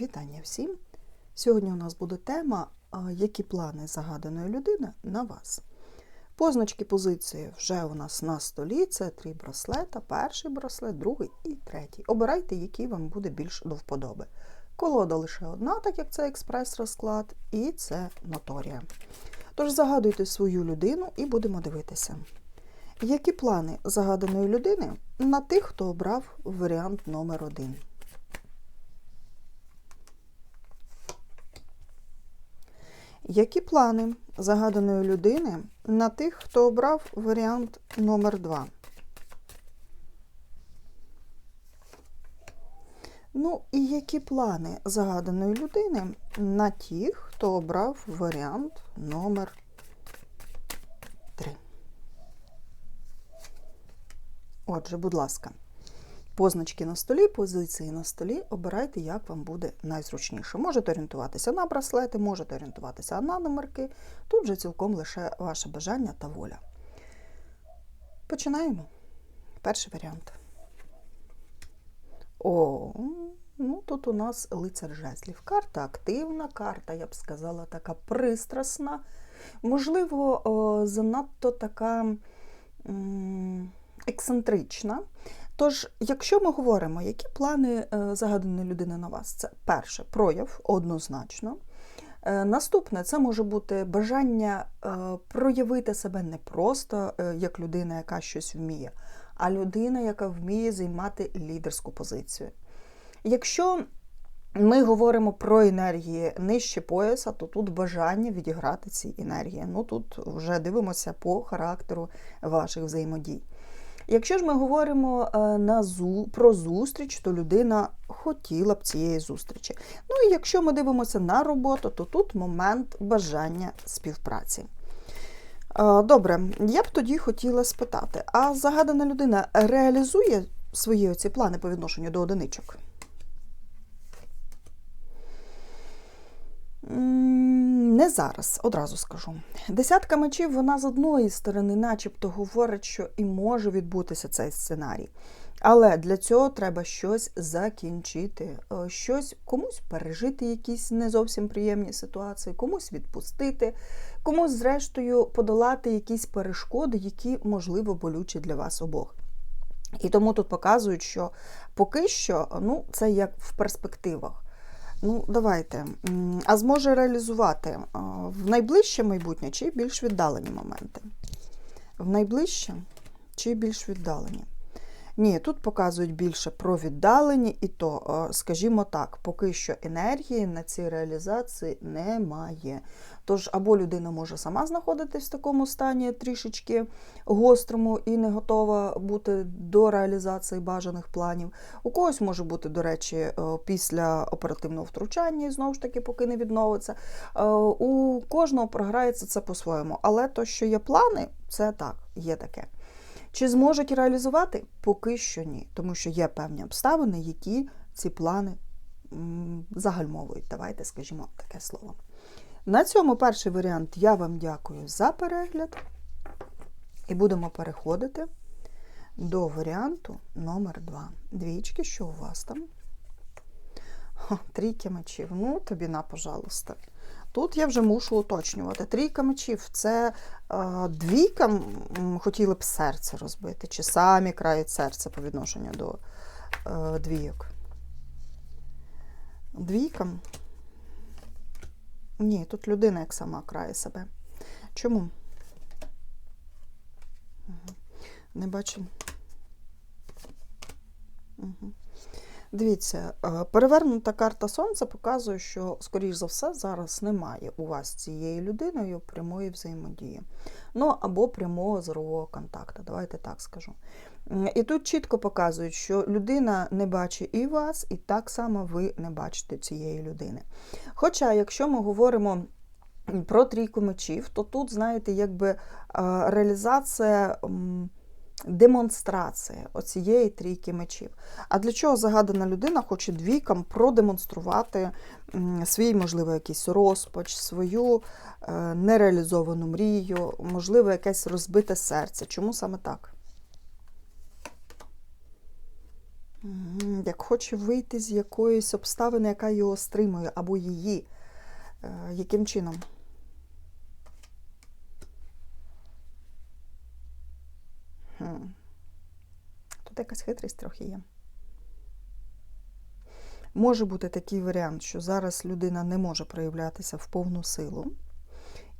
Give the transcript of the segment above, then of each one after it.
Вітання всім! Сьогодні у нас буде тема, які плани загаданої людини на вас. Позначки позиції вже у нас на столі. Це три браслета, перший браслет, другий і третій. Обирайте, який вам буде більш до вподоби. Колода лише одна, так як це експрес-розклад, і це моторія. Тож загадуйте свою людину і будемо дивитися. Які плани загаданої людини на тих, хто обрав варіант номер один? Які плани загаданої людини на тих, хто обрав варіант номер 2 Ну, і які плани загаданої людини на тих, хто обрав варіант номер 3 Отже, будь ласка, позначки на столі, позиції на столі, обирайте, як вам буде найзручніше. Можете орієнтуватися на браслети, можете орієнтуватися на номерки. Тут вже цілком лише ваше бажання та воля. Починаємо. Перший варіант. О, ну тут у нас лицар жезлів. Карта активна, карта, я б сказала, така пристрасна. Можливо, занадто така ексцентрична. Тож, якщо ми говоримо, які плани е, загаданої людини на вас, це перше прояв однозначно. Е, Наступне це може бути бажання е, проявити себе не просто як людина, яка щось вміє, а людина, яка вміє займати лідерську позицію. Якщо ми говоримо про енергії нижче пояса, то тут бажання відіграти ці енергії. Ну тут вже дивимося по характеру ваших взаємодій. Якщо ж ми говоримо е, на зу, про зустріч, то людина хотіла б цієї зустрічі. Ну і якщо ми дивимося на роботу, то тут момент бажання співпраці. Е, Добре, я б тоді хотіла спитати: а загадана людина реалізує свої оці плани по відношенню до одиничок? Не зараз, одразу скажу. Десятка мечів, вона з одної сторони, начебто, говорить, що і може відбутися цей сценарій. Але для цього треба щось закінчити, е, щось комусь пережити якісь не зовсім приємні ситуації, комусь відпустити, комусь, зрештою, подолати якісь перешкоди, які, можливо, болючі для вас обох. І тому тут показують, що поки що ну, це як в перспективах. Ну, давайте. А зможе реалізувати в найближче майбутнє чи більш віддалені моменти? В найближче чи більш віддалені? Ні, тут показують більше про віддалені, і то, е, скажімо так, поки що енергії на цій реалізації немає. Тож, або людина може сама знаходитись в такому стані трішечки гострому і не готова бути до реалізації бажаних планів. У когось може бути, до речі, е, після оперативного втручання, і знову ж таки, поки не відновиться. Е, У кожного програється це по-своєму. Але то, що є плани, це так, є таке. Чи зможуть реалізувати? Поки що ні, тому що є певні обставини, які ці плани загальмовують. Давайте скажімо таке слово. На цьому перший варіант я вам дякую за перегляд. І будемо переходити до варіанту номер 2. Двічки, що у вас там? Трійки мечів. Ну, тобі на, пожалуйста. Тут я вже мушу уточнювати. Трійка мечів це е, двійка хотіли б серце розбити, чи самі крають серце по відношенню до е, двійок. Двійкам. Ні, тут людина як сама крає себе. Чому? Не бачу. Угу. Дивіться, е, перевернута карта Сонця показує, що, скоріш за все, зараз немає у вас цією людиною прямої взаємодії. Ну, або прямого зорового контакту, давайте так скажу. І тут чітко показують, що людина не бачить і вас, і так само ви не бачите цієї людини. Хоча, якщо ми говоримо про трійку мечів, то тут, знаєте, якби е, реалізація. Демонстрація оцієї трійки мечів. А для чого загадана людина хоче двійкам продемонструвати свій, можливо, якийсь розпач, свою е, нереалізовану мрію, можливо, якесь розбите серце. Чому саме так? Як хоче вийти з якоїсь обставини, яка його стримує, або її. Е, Яким чином? Хм. Тут якась хитрість трохи є. Може бути такий варіант, що зараз людина не може проявлятися в повну силу,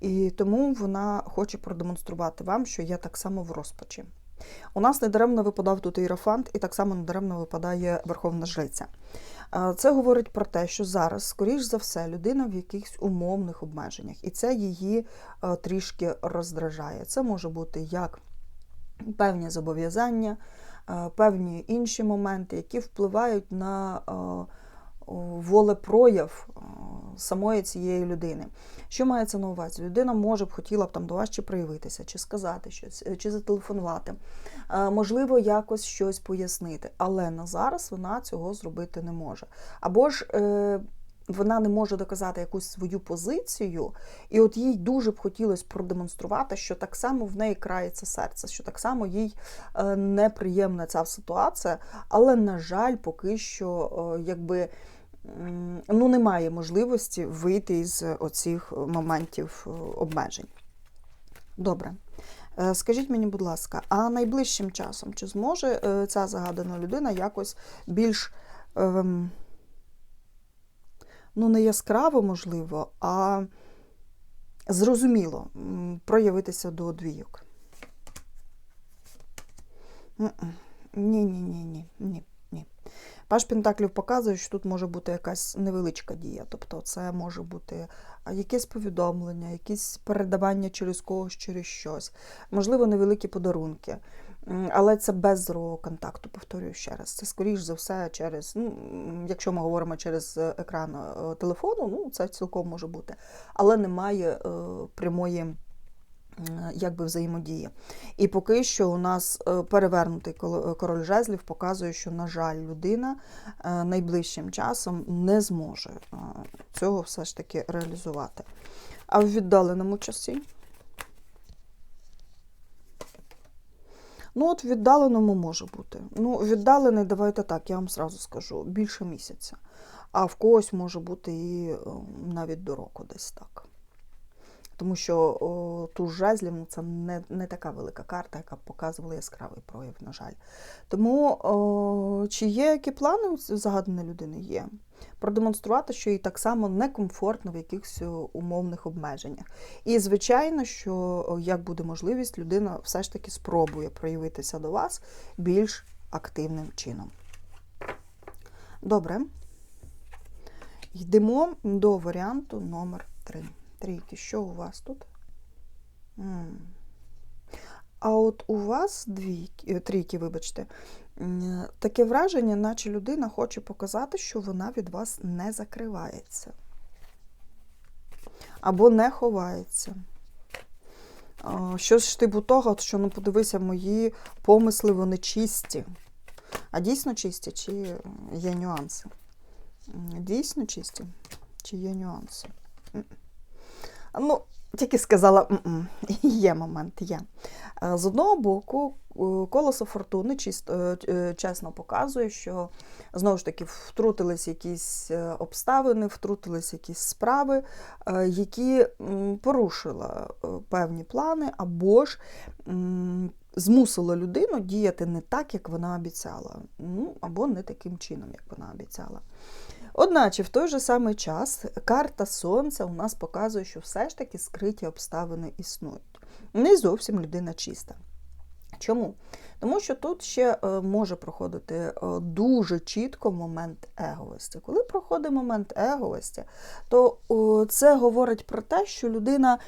і тому вона хоче продемонструвати вам, що я так само в розпачі. У нас недаремно випадав тут іерофант, і так само недаремно випадає Верховна Жриця. Це говорить про те, що зараз, скоріш за все, людина в якихось умовних обмеженнях, і це її е, трішки роздражає. Це може бути як певні зобов'язання, певні інші моменти, які впливають на е, волепрояв е, самої цієї людини. Що мається на увазі? Людина може б хотіла б там до вас чи проявитися, чи сказати щось, е, чи зателефонувати, Е, можливо, якось щось пояснити, але на зараз вона цього зробити не може. Або ж е, вона не може доказати якусь свою позицію, і от їй дуже б хотілося продемонструвати, що так само в неї крається серце, що так само їй е, неприємна ця ситуація, але, на жаль, поки що е, якби. Ну, немає можливості вийти із оцих моментів е, обмежень. Добре. Скажіть мені, будь ласка, а найближчим часом чи зможе ця загадана людина якось більш, ем, ну, не яскраво, можливо, а зрозуміло проявитися до двійок? Ні, ні, ні, ні. Паш Пентаклів показує, що тут може бути якась невеличка дія. Тобто це може бути якесь повідомлення, якісь передавання через когось, через щось, можливо, невеликі подарунки. Але це без зорового контакту, повторюю ще раз. Це скоріш за все через, ну, якщо ми говоримо через е, екран е, телефону, ну це цілком може бути. Але немає е, прямої якби взаємодії. І поки що у нас е, перевернутий король жезлів показує, що, на жаль, людина найближчим часом не зможе цього все ж таки реалізувати. А в віддаленому часі? Ну, от віддаленому може бути. Ну, віддалений, давайте так, я вам зразу скажу, більше місяця. А в когось може бути і е, навіть до року десь так. Тому що о, туз жезлів ну, це не, не така велика карта, яка показувала яскравий прояв, на жаль. Тому о, чи є які плани у загаданої людини? Є. Продемонструвати, що їй так само некомфортно в якихось умовних обмеженнях. І, звичайно, що як буде можливість, людина все ж таки спробує проявитися до вас більш активним чином. Добре. Йдемо до варіанту номер 3. Трійки, що у вас тут? А от у вас двійки, е, трійки, вибачте, таке враження, наче людина хоче показати, що вона від вас не закривається. Або не ховається. Щось ж типу того, що ну подивися, мої помисли, вони чисті. А дійсно чисті, чи є нюанси? Дійсно чисті, чи є нюанси? Ну, тільки сказала, є момент, є. Е, З одного боку, е, колесо фортуни чисто, е, чесно показує, що знову ж таки втрутились якісь обставини, втрутились якісь справи, які е, певні плани, або ж м, змусило людину діяти не так, як вона обіцяла, ну, або не таким чином, як вона обіцяла. Одначе, в той же самий час карта Сонця у нас показує, що все ж таки скриті обставини існують. Не зовсім людина чиста. Чому? Тому що тут ще е, може проходити е, дуже чітко момент еговості. Коли проходить момент еговості, то це говорить про те, що людина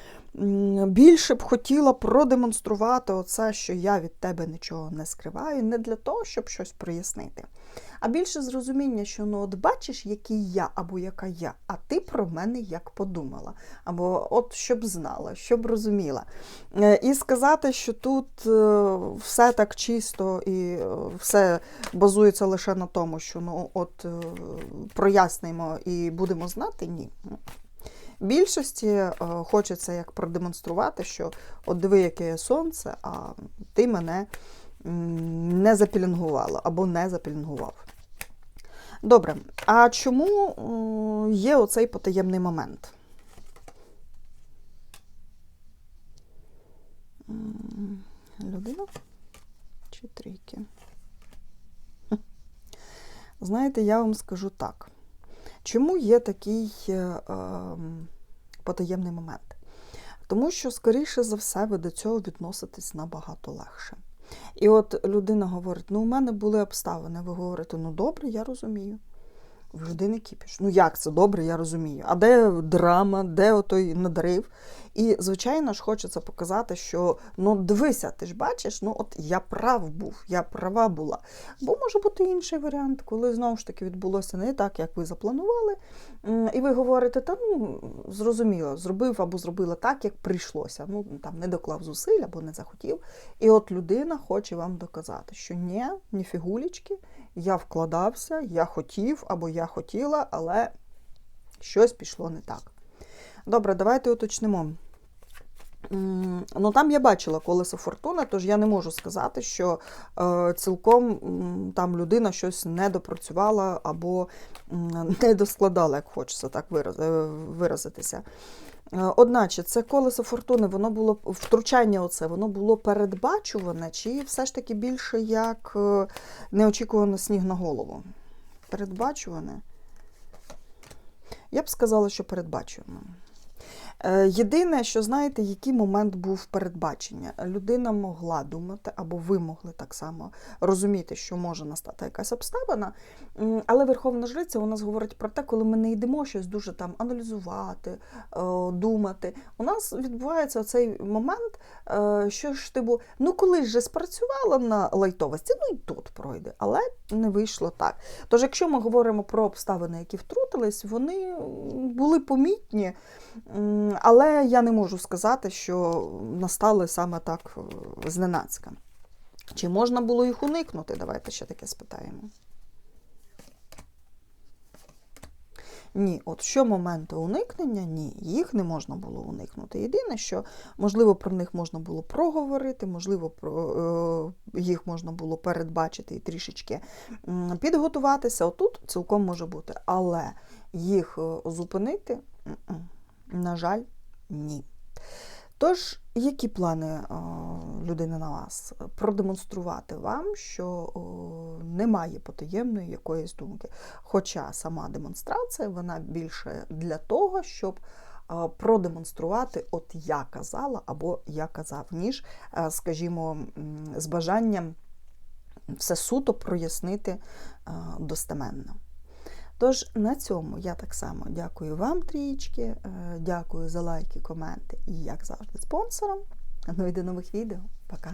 більше б хотіла продемонструвати оце, що я від тебе нічого не скриваю, не для того, щоб щось прояснити, а більше зрозуміння, що ну от бачиш, який я або яка я, а ти про мене як подумала, або от щоб знала, щоб розуміла. Е, І сказати, що тут е, все так чисто і е, все базується лише на тому, що ну от прояснимо і будемо знати, ні. Більшості хочеться як продемонструвати, що от диви, яке є сонце, а ти мене не запілінгувала або не запілінгував. Добре, а чому є оцей потаємний момент? Людина чи трійки? Знаєте, я вам скажу так. Чому є такий е, ем, потаємний момент? Тому що, скоріше за все, ви до цього відноситесь набагато легше. І от людина говорить: ну, у мене були обставини. Ви говорите, ну добре, я розумію. В людини кіпіш. Ну як це добре, я розумію. А де драма, де отой надрив? І, звичайно ж, хочеться показати, що ну дивися, ти ж бачиш, ну от я прав був, я права була. Бо може бути інший варіант, коли знову ж таки відбулося не так, як ви запланували. І ви говорите, та ну зрозуміло, зробив або зробила так, як прийшлося. Ну там не доклав зусиль або не захотів. І от людина хоче вам доказати, що ні, ні фігулечки, я вкладався, я хотів або я хотіла, але щось пішло не так. Добре, давайте уточнимо. Ну, там я бачила колесо фортуни, тож я не можу сказати, що е, цілком там людина щось не допрацювала або не доскладала, як хочеться так е, виразитися. Е, Одначе, це колесо фортуни, воно було втручання, оце, воно було передбачуване, чи все ж таки більше як е, неочікувано сніг на голову? Передбачуване? Я б сказала, що передбачувано. Е, Єдине, що знаєте, який момент був передбачення. Людина могла думати, або ви могли так само розуміти, що може настати якась обставина. Але Верховна Жриця у нас говорить про те, коли ми не йдемо щось дуже там аналізувати, е, думати. У нас відбувається цей момент, е, що ж типу, ну колись же спрацювала на лайтовості, ну і тут пройде, але не вийшло так. Тож, якщо ми говоримо про обставини, які втрутились, вони були помітні. Але я не можу сказати, що настали саме так е, зненацька. Чи можна було їх уникнути? Давайте ще таке спитаємо. Ні, от що моменту уникнення, ні, їх не можна було уникнути. Єдине, що можливо про них можна було проговорити, можливо, про е, їх можна було передбачити і трішечки підготуватися. Отут цілком може бути. Але їх е, зупинити, на жаль, ні. Тож, які плани е, людини на вас? Продемонструвати вам, що немає потаємної якоїсь думки. Хоча сама демонстрація, вона більше для того, щоб е, продемонструвати, от я казала або я казав, ніж, е, скажімо, з бажанням все суто прояснити достеменно. Тож на цьому я так само дякую вам, трієчки, е, дякую за лайки, коменти і, як завжди, спонсорам. Ну і до нових відео. Пока!